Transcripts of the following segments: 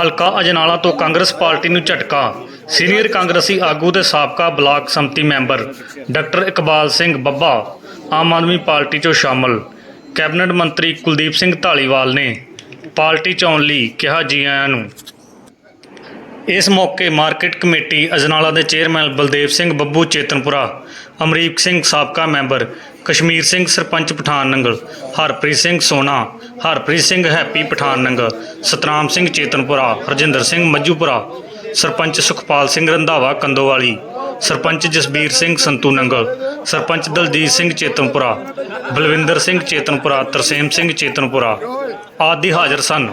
ਹਲਕਾ ਅਜਨਾਲਾ ਤੋਂ ਕਾਂਗਰਸ ਪਾਰਟੀ ਨੂੰ ਝਟਕਾ। ਸੀਨੀਅਰ ਕਾਂਗਰਸੀ ਆਗੂ ਤੇ ਸਾਬਕਾ ਬਲਾਕ ਸੰਮਤੀ member doctor Iqbal Singh Babba Aam Aadmi party 'ਚੋਂ ਸ਼ਾਮਲ। ਕੈਬਨਿਟ ਮੰਤਰੀ ਕੁਲਦੀਪ ਸਿੰਘ ਢਾਲੀਵਾਲ ਨੇ ਪਾਰਟੀ 'ਚ ਆਉਣ ਲਈ ਕਿਹਾ ਜੀ ਆਇਆਂ ਨੂੰ। ਇਸ ਮੌਕੇ ਮਾਰਕੀਟ ਕਮੇਟੀ ਅਜਨਾਲਾ ਦੇ ਚੇਅਰਮੈਨ ਬਲਦੇਵ ਸਿੰਘ ਬੱਬੂ, ਚੇਤਨਪੁਰਾ, ਅਮਰੀਕ ਸਿੰਘ, ਸਾਬਕਾ ਮੈਂਬਰ ਕਸ਼ਮੀਰ ਸਿੰਘ ਸਰਪੰਚ ਪਠਾਨ ਨੰਗਲ, ਹਰਪ੍ਰੀਤ ਸਿੰਘ ਸੋਨਾ, ਹਰਪ੍ਰੀਤ ਸਿੰਘ ਹੈਪੀ ਪਠਾਨ ਨੰਗਲ, ਸਤਨਾਮ ਸਿੰਘ ਚੇਤਨਪੁਰਾ, ਹਰਜਿੰਦਰ ਸਿੰਘ ਮੱਜੂਪੁਰਾ ਸਰਪੰਚ ਸੁਖਪਾਲ ਸਿੰਘ ਰੰਧਾਵਾ ਕੰਦੋਵਾਲੀ, ਸਰਪੰਚ ਜਸਬੀਰ ਸਿੰਘ ਸੰਤੂ ਨੰਗਲ, ਸਰਪੰਚ ਦਲਜੀਤ ਸਿੰਘ ਚੇਤਨਪੁਰਾ, ਬਲਵਿੰਦਰ ਸਿੰਘ ਚੇਤਨਪੁਰਾ, ਤਰਸੇਮ ਸਿੰਘ ਚੇਤਨਪੁਰਾ ਆਦਿ ਹਾਜ਼ਰ ਸਨ।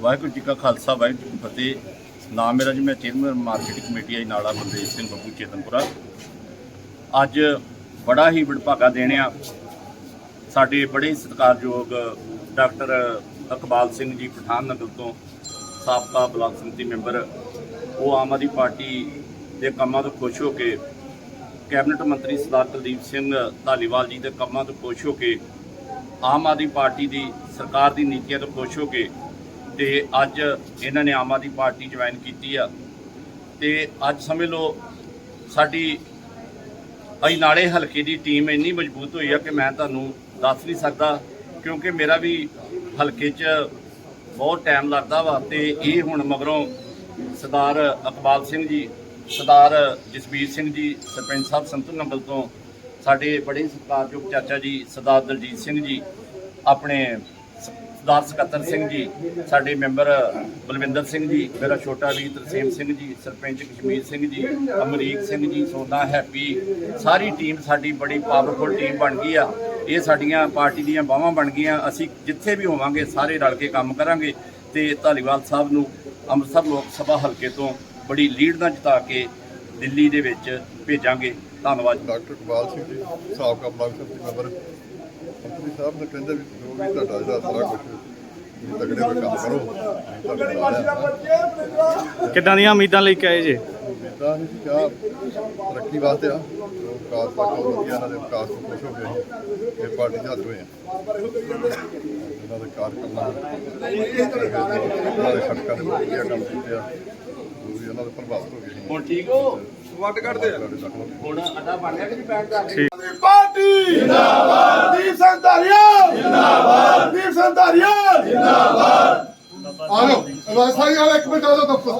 ਵਾਹਿਗੁਰੂ ਜੀ ਕਾ ਖਾਲਸਾ, ਵਾਹਿਗੁਰੂ ਜੀ ਕੀ ਫਤਿਹ। ਨਾਮ ਮੇਰਾ ਜੀ, ਮੈਂ ਚੇਅਰਮੈਨ ਮਾਰਕੀਟ ਕਮੇਟੀ ਆਈ ਨਾਲਾ ਬਲਦੇਵ ਸਿੰਘ ਬੱਬੂ ਚੇਤਨਪੁਰਾ। ਅੱਜ ਬੜਾ ਹੀ ਵਡਭਾਗਾ ਦੇਣਿਆ ਸਾਡੇ ਬੜੇ ਸਤਿਕਾਰਯੋਗ ਡਾਕਟਰ ਅਕਬਾਲ ਸਿੰਘ ਜੀ ਪਠਾਨ ਨਗਰ ਤੋਂ ਸਾਬਕਾ ਬਲਾਕ ਸੰਮਤੀ ਮੈਂਬਰ, ਉਹ ਆਮ ਆਦਮੀ ਪਾਰਟੀ ਦੇ ਕੰਮਾਂ ਤੋਂ ਖੁਸ਼ ਹੋ ਕੇ ਕੈਬਨਿਟ ਮੰਤਰੀ ਸਰਦਾਰ ਕੁਲਦੀਪ ਸਿੰਘ ਧਾਲੀਵਾਲ ਜੀ ਦੇ ਕੰਮਾਂ ਤੋਂ ਖੁਸ਼ ਹੋ ਕੇ ਆਮ ਆਦਮੀ ਪਾਰਟੀ ਦੀ ਸਰਕਾਰ ਦੀ ਨੀਤੀਆਂ ਤੋਂ ਖੁਸ਼ ਹੋ ਕੇ ਤੇ ਅੱਜ ਇਹਨਾਂ ਨੇ ਆਮ ਆਦਮੀ ਪਾਰਟੀ ਜੁਆਇਨ ਕੀਤੀ ਆ। ਤੇ ਅੱਜ ਸਮਝ ਲਓ ਸਾਡੀ ਨਾਲੇ ਹਲਕੇ ਦੀ ਟੀਮ ਇੰਨੀ ਮਜ਼ਬੂਤ ਹੋਈ ਆ ਕਿ ਮੈਂ ਤੁਹਾਨੂੰ ਦੱਸ ਨਹੀਂ ਸਕਦਾ, ਕਿਉਂਕਿ ਮੇਰਾ ਵੀ ਹਲਕੇ 'ਚ ਬਹੁਤ ਟਾਈਮ ਲੱਗਦਾ ਵਾ ਤੇ ਇਹ ਹੁਣ ਮਗਰੋਂ ਸਰਦਾਰ ਅਕਬਾਲ ਸਿੰਘ ਜੀ, ਸਰਦਾਰ ਜਸਬੀਰ ਸਿੰਘ ਜੀ, ਸਰਪੰਚ ਸਾਹਿਬ ਸੰਤੂ ਨੰਗਲ ਤੋਂ ਸਾਡੇ ਬੜੇ ਸਤਿਕਾਰਯੋਗ ਚਾਚਾ ਜੀ, ਸਰਦਾਰ ਦਲਜੀਤ ਸਿੰਘ ਜੀ, ਆਪਣੇ ਸਰਦਾਰ ਸਕੱਤਰ ਸਿੰਘ ਜੀ, ਸਾਡੇ ਮੈਂਬਰ ਬਲਵਿੰਦਰ ਸਿੰਘ ਜੀ, ਮੇਰਾ ਛੋਟਾ ਵੀਰ ਤਰਸੇਮ ਸਿੰਘ ਜੀ, ਸਰਪੰਚ ਕਸ਼ਮੀਰ ਸਿੰਘ ਜੀ, ਅਮਰੀਕ ਸਿੰਘ ਜੀ, ਸੋਨਾ ਹੈਪੀ, ਸਾਰੀ ਟੀਮ ਸਾਡੀ ਬੜੀ ਪਾਵਰਫੁਲ ਟੀਮ ਬਣ ਗਈ ਆ। ਇਹ ਸਾਡੀਆਂ ਪਾਰਟੀ ਦੀਆਂ ਬਾਹਾਂ ਬਣ ਗਈਆਂ। ਅਸੀਂ ਜਿੱਥੇ ਵੀ ਹੋਵਾਂਗੇ ਸਾਰੇ ਰਲ ਕੇ ਕੰਮ ਕਰਾਂਗੇ ਤੇ ਧਾਲੀਵਾਲ ਸਾਹਿਬ ਨੂੰ ਅੰਮ੍ਰਿਤਸਰ ਲੋਕ ਸਭਾ ਹਲਕੇ ਤੋਂ ਬੜੀ ਲੀਡ ਨਾਲ ਜਿਤਾ ਕੇ ਦਿੱਲੀ ਦੇ ਵਿੱਚ ਭੇਜਾਂਗੇ। ਧੰਨਵਾਦ। ਡਾਕਟਰ ਇਕਬਾਲ ਸਿੰਘ ਜੀ ਸਾਬਕਾ ਬਲਾਕ ਸੰਮਤੀ ਮੈਂਬਰ। ਮੰਤਰੀ ਸਾਹਿਬ ਨੇ ਕਹਿੰਦੇ ਵੀ ਜੋ ਵੀ ਤੁਹਾਡਾ ਜਿਹੜਾ ਸਾਰਾ ਕੁਝ ਤਗੜੇ ਕੰਮ ਕਰੋ ਕਿੱਦਾਂ ਦੀਆਂ ਉਮੀਦਾਂ ਲੈ ਕੇ ਆਏ ਜੇ? ਨਹੀਂ ਸੀ ਕਿਹਾ ਤਰੱਕੀ ਵਾਸਤੇ ਆ। ਵਿਕਾਸ ਦਾ ਕੰਮ ਵਧੀਆ ਇਹਨਾਂ ਦੇ ਵਿਕਾਸ ਤੋਂ ਖੁਸ਼ ਹੋ ਕੇ ਅਸੀਂ ਇਹ ਪਾਰਟੀ ਹਾਜ਼ਰ ਹੋਏ ਆ। ਇਹਨਾਂ ਦੇ ਕਾਰਕੁਨਾਂ ਇਹਨਾਂ ਦੇ ਖੜਕਾਂ ਦੇ ਵਧੀਆ ਕੰਮ ਕੀਤੇ ਆ। ਜੋ ਵੀ ਇਹਨਾਂ ਦੇ ਪ੍ਰਭਾਵਿਤ ਹੋ ਗਏ ਹੁਣ ਠੀਕ ਹੋ? ਵੱਟ ਕੱਢਦੇ ਆ। ਹੁਣ ਅੱਡਾ ਬਣ ਗਿਆ ਕਿ ਨਹੀਂ ਬੈਠ ਜਾ ਪਾਰਟੀ! ਜਿੰਦਾਬਾਦ! ਦੀਪ ਸੰਧਾਰੀਆ ਜਿੰਦਾਬਾਦ। ਦੀਪ ਸੰਧਾਰੀਆ ਜਿੰਦਾਬਾਦ। ਆ ਲੋ ਸਾਰੀ ਗੱਲ ਇੱਕ ਮਿੰਟ ਆ ਲੋ ਦਫਤਰ